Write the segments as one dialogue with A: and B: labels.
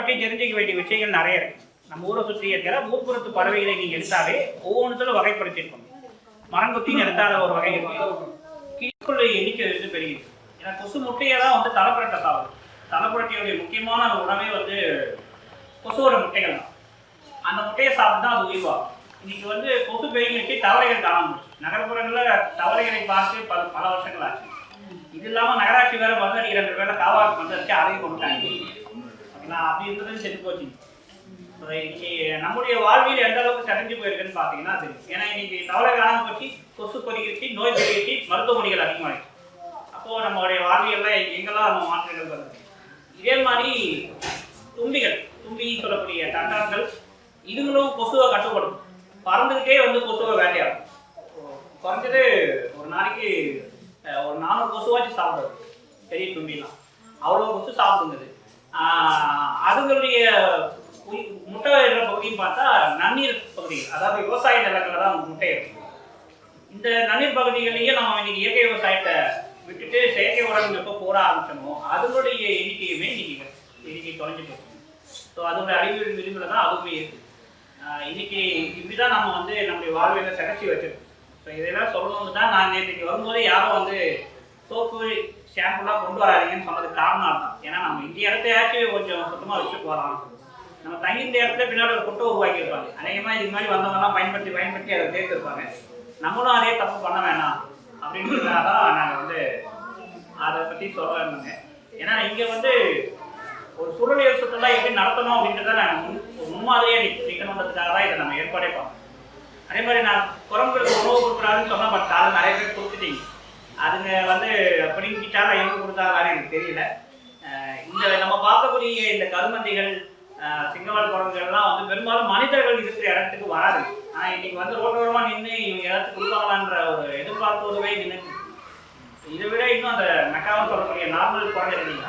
A: பற்றி தெரிஞ்சுக்க வேண்டிய விஷயங்கள் நிறைய இருக்கு. நம்ம ஊரை சுற்றி இருக்கிற ஊர்ப்புறத்து பறவைகளை நீங்க எடுத்தாலே ஒவ்வொன்றுத்துல வகைப்படுத்திருக்கோம் மரங்கொத்தின்னு எடுத்தால ஒரு வகை இருக்கு. கீழ்குள்ள எண்ணிக்கை வந்து பெருகிது ஏன்னா கொசு முட்டையை தான் வந்து தலைப்புரட்டை சாப்பிடும். தலைப்புரட்டையுடைய முக்கியமான உணவே வந்து கொசுவோட முட்டைகள் தான். அந்த முட்டையை சாப்பிட்டு தான் அது உயிர்வாகும். இன்னைக்கு வந்து கொசு பெருகிக்கு தவளைகள் காணாம போச்சு. நகர்ப்புறங்களில் தவளைகளை பார்த்து பல பல வருஷங்கள் ஆச்சு. இது இல்லாமல் நகராட்சி வேற மருந்து அடிக்கிற வேலை காவாக்கு வந்து அதை அதையும் கொண்டுட்டாங்க. நான் அப்படி இருந்தது செத்து போச்சு. இன்னைக்கு நம்முடைய வாழ்வில் எந்த அளவுக்கு தடைஞ்சு போயிருக்குன்னு பார்த்தீங்கன்னா அது ஏன்னா இன்னைக்கு தவளை காணாம போச்சு கொசு பெருகிடுச்சு நோய் பெருகிடுச்சு மருத்துவமனைகள் அதிகமாகிடுச்சு அப்போது நம்மளுடைய வாழ்வியல்ல எங்கெல்லாம் நம்ம மாற்றங்கள் வருது? இதே மாதிரி தும்பிகள் தும்பி சொல்லக்கூடிய தண்டான்கள் இதுங்களும் கொசுவை கட்டுப்படும் பறந்துக்கிட்டே வந்து கொசுவை வேட்டையாடும். குறைஞ்சது ஒரு நாளைக்கு ஒரு நானூறு கொசுவாச்சும் சாப்பிடுறது. பெரிய தும்பிலாம். அவ்வளோ கொசு சாப்பிடுங்கிறது அதுகளுடைய அதுங்களுடைய முட்டை இடுற பகுதின்னு பார்த்தா நன்னீர் பகுதி அதாவது விவசாய நிலங்களில் தான் முட்டை இருக்கும் இந்த நன்னீர் பகுதிகளையும் நம்ம இன்னைக்கு இயற்கை விவசாயத்தை விட்டுட்டு செயற்கை உரங்கள் எப்போ போட ஆரம்பிச்சோமோ அதனுடைய எண்ணிக்கையுமே இன்னைக்கு இன்னைக்கு குறைஞ்சு போகும் ஸோ அதோட அறிவியல் விளிம்பில் தான் அதுவுமே இருக்கு. இன்னைக்கு இப்படிதான் நம்ம வந்து நம்முடைய வாழ்வியலை சகச்சி வச்சிருக்கோம். ஸோ இதெல்லாம் சொல்லணும்னு தான் நான் நேற்றுக்கு வரும்போது யாரும் வந்து சோப்பு ஷாம்புலாம் கொண்டு வராதிங்கன்னு சொன்னது காரணம் தான் ஏன்னா நம்ம இந்த இடத்தையாச்சும் கொஞ்சம் சுத்தமாக வச்சு போகலாம். நம்ம தங்கியிருந்த இடத்துல பின்னாடி ஒரு குட்டை உருவாக்கியிருப்பாங்க அநேகமாக இது மாதிரி வந்தவங்கலாம் பயன்படுத்தி பயன்படுத்தி அதை சேர்த்துருப்பாங்க நம்மளும் அதே தப்பு பண்ண வேணாம் அப்படின்றதுனால தான் நாங்கள் வந்து அதை பற்றி சொல்ல ஏன்னா இங்கே வந்து ஒரு சூழலியல் சுற்றுலா எப்படி நடத்தணும் அப்படின்றத நாங்கள் முன் முன்மாதிரியே நிற்கணுன்றதுக்காக தான் இதை நம்ம ஏற்பாடே பண்ணோம். அதே மாதிரி நான் குரங்குகளுக்கு உணவு கொடுக்குறாருன்னு சொன்னால் பட் நிறைய பேர் கொடுத்துட்டீங்க. அதுங்க வந்து பிடிங்கிட்டாலும் எவ்வளோ கொடுத்தாங்கன்னு எனக்கு தெரியல. இந்த நம்ம பார்க்கக்கூடிய இந்த கருமந்திகள் சிங்கவால் குரங்குகள்லாம் வந்து பெரும்பாலும் மனிதர்கள் இருக்கிற இடத்துக்கு வராது. ஆனால் இன்னைக்கு வந்து ரோட்டோரமாக நின்று இவங்க இடத்துக்கு கொடுப்பாங்களான்ற ஒரு எதிர்பார்ப்பதுவே நின்று இதை விட இன்னும் அந்த மெக்காவும் சொல்லக்கூடிய நார்மல் குரங்கு இருக்கீங்க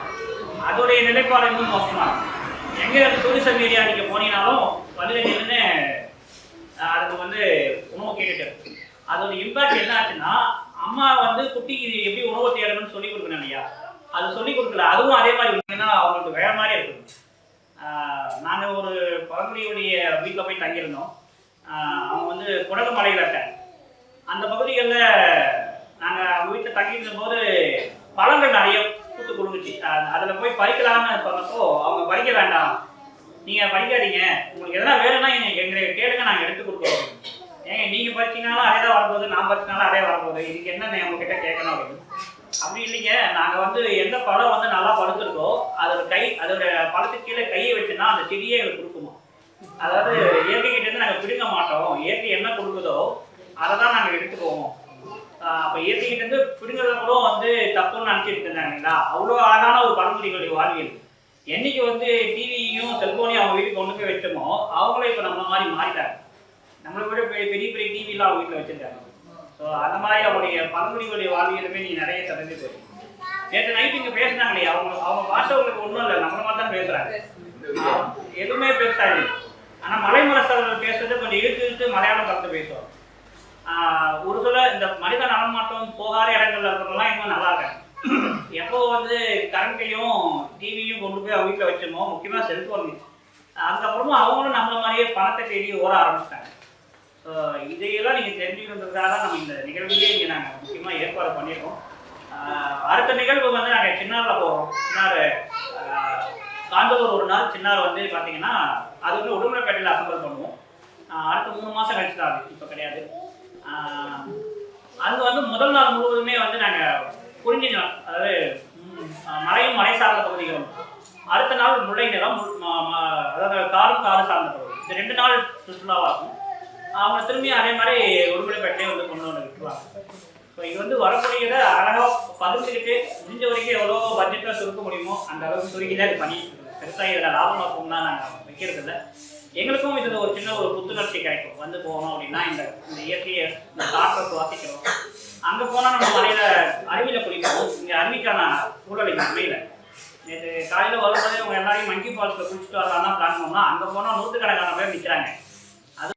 A: அதோடைய நிலைப்பாடு இன்னும் மோசமா இருக்கும் எங்க டூரிசம் ஏரியா நீங்க போனீங்கனாலும் வழியில நின்று அதுக்கு வந்து உணவு கேட்டுட்டு அதோட இம்பாக்ட் என்ன ஆச்சுன்னா அம்மா வந்து குட்டிக்கு எப்படி உணவு தேடணும்னு சொல்லி கொடுக்கணும் ஐயா. அது சொல்லி கொடுக்கல. அதுவும் அதே மாதிரி பார்த்தீங்கன்னா அவங்களுக்கு வேற மாதிரி இருக்குது நாங்கள் ஒரு பழங்குடியுடைய வீட்டில் போய் தங்கியிருந்தோம். அவங்க வந்து குடகு மலையில் அந்த பகுதிகளில் நாங்கள் அவங்க வீட்டில் தங்கியிருந்த போது பழங்கள் நிறைய பூத்து கொடுத்துச்சு அதில் போய் பறிக்கலாம்னு சொன்னப்போ அவங்க பறிக்க வேண்டாம். நீங்கள் பறிக்காதீங்க. உங்களுக்கு எதனா வேணும்னா எங்களை கேளுங்க நாங்கள் எடுத்து கொடுக்குறோம். ஏங்க நீங்கள் படிச்சீங்கனாலும் அதே தான் வரப்போகுது நான் பறிச்சினாலும் அதே வரப்போகுது. இதுக்கு என்ன உங்ககிட்ட கேட்கணும் அப்படின்னு? அப்படி இல்லைங்க நாங்கள் வந்து எந்த பழம் வந்து நல்லா பழுத்திருக்கோ அதோட கை அதோட பழத்துக்கு கீழே கையை வச்சுன்னா அந்த செடியே எங்களுக்கு கொடுக்குமா? அதாவது இயற்கை கிட்ட இருந்து நாங்கள் பிடுங்க மாட்டோம். இயற்கை என்ன கொடுக்குதோ அதை தான் நாங்கள் எடுத்துக்குவோம். ஆஹ் அப்ப இயற்கை கிட்ட இருந்து பிடுங்கிறத கூட வந்து தப்புன்னு நினைச்சிட்டு இருந்தாங்க இல்லைங்களா? அவ்வளோ அழகான ஒரு பழங்குடிகளுடைய வாழ்வியல். என்னைக்கு வந்து டிவியும் செல்போனையும் அவங்க வீட்டுக்கு கொண்டு போய் வச்சோமோ அவங்களே இப்போ நம்ம மாதிரி மாறிட்டாங்க. நம்மளை விட பெரிய பெரிய பெரிய டிவிலாம் அவங்க வீட்டில் வச்சிருக்காங்க. ஸோ அந்த மாதிரி அவங்களுடைய பழங்குடிகளுடைய வாழ்வியலுமே நீ நிறைய தெரிஞ்சு போயிருக்கு நேற்று நைட் இங்கே பேசினாங்களே அவங்க அவங்க பாஷை ஒன்றும் இல்லை நம்மள மாதிரி தான் பேசுகிறாங்க எதுவுமே பேசுறாங்க ஆனால் மலைமலசவர்கள் பேசுறது கொஞ்சம் இழுத்து இழுத்து மலையாளம் கலந்து ஆஹ் ஒரு சில இந்த மனித நடமாட்டம் போகாத இடங்கள்ல இருக்கிறவங்களாம் இன்னும் நல்லா இருக்காங்க. எப்போ வந்து கரண்ட்டையும் டிவியும் கொண்டு போய் அவங்க வீட்டில் வச்சோமோ முக்கியமாக செல்ஃபோன் அதுக்கப்புறமா அவங்களும் நம்மள மாதிரியே பணத்தை தேடி ஓட ஆரம்பிச்சிட்டாங்க. இதையெல்லாம் நீங்கள் தெரிஞ்சுக்கணுன்றதுக்காக தான் நம்ம இந்த நிகழ்வுலேயே இங்கே நாங்கள் முக்கியமாக ஏற்பாடு பண்ணியிருக்கோம். அடுத்த நிகழ்வு வந்து நாங்கள் சின்னாரில் போகிறோம் சின்னார் காந்தவர் ஒரு நாள் சின்னார் வந்து பார்த்தீங்கன்னா அது வந்து உடுமலைப்பேட்டையில் அசம்பல் பண்ணுவோம். அடுத்த மூணு மாதம் கழிச்சு தான் அது இப்போ கிடையாது. அது வந்து முதல் நாள் முழுவதுமே வந்து நாங்கள் குறிஞ்சி நிலம் அதாவது மலையும் மலை சார்ந்த பகுதிகளும் அடுத்த நாள் முல்லை நிலம் அதாவது காரும் காரு சார்ந்த பகுதி. இந்த ரெண்டு நாள் சுற்றுலாவாக இருக்கும் அவங்க திரும்பி அதே மாதிரி உடுமலைப்பேட்டையே வந்து கொண்டு வந்து விட்டுருவாங்க. ஸோ இது வந்து வரக்கூடியதை அழகாக பகிர்ந்துக்கிட்டு முடிஞ்ச வரைக்கும் எவ்வளோ பட்ஜெட்டாக சுருக்க முடியுமோ அந்த அளவுக்கு சுருக்கி தான் இது பண்ணிட்டு இருக்கோம் பெருசாக இதில் லாபம் நோக்கம்லாம் நாங்கள் வைக்கிறது இல்லை எங்களுக்கும் இதில் ஒரு சின்ன ஒரு புத்துணர்ச்சி கிடைக்கும். வந்து போகணும் அப்படின்னா இந்த இந்த இயற்கையை இந்த காற்றை சுவாசிக்கிறோம். அங்கே போனால் நம்ம மலையில் அருவியில் குளிப்போம். இங்கே அருவிக்கான சூழல் இங்கே அமையல. நேற்று காலையில் வரும்போதே அவங்க எல்லாரையும் மங்கி ஃபால்ஸில் குளிச்சுட்டு வரலாம் பிளான் பண்ணோம். அங்கே போனால் நூற்றுக்கணக்கான பேர் நிற்கிறாங்க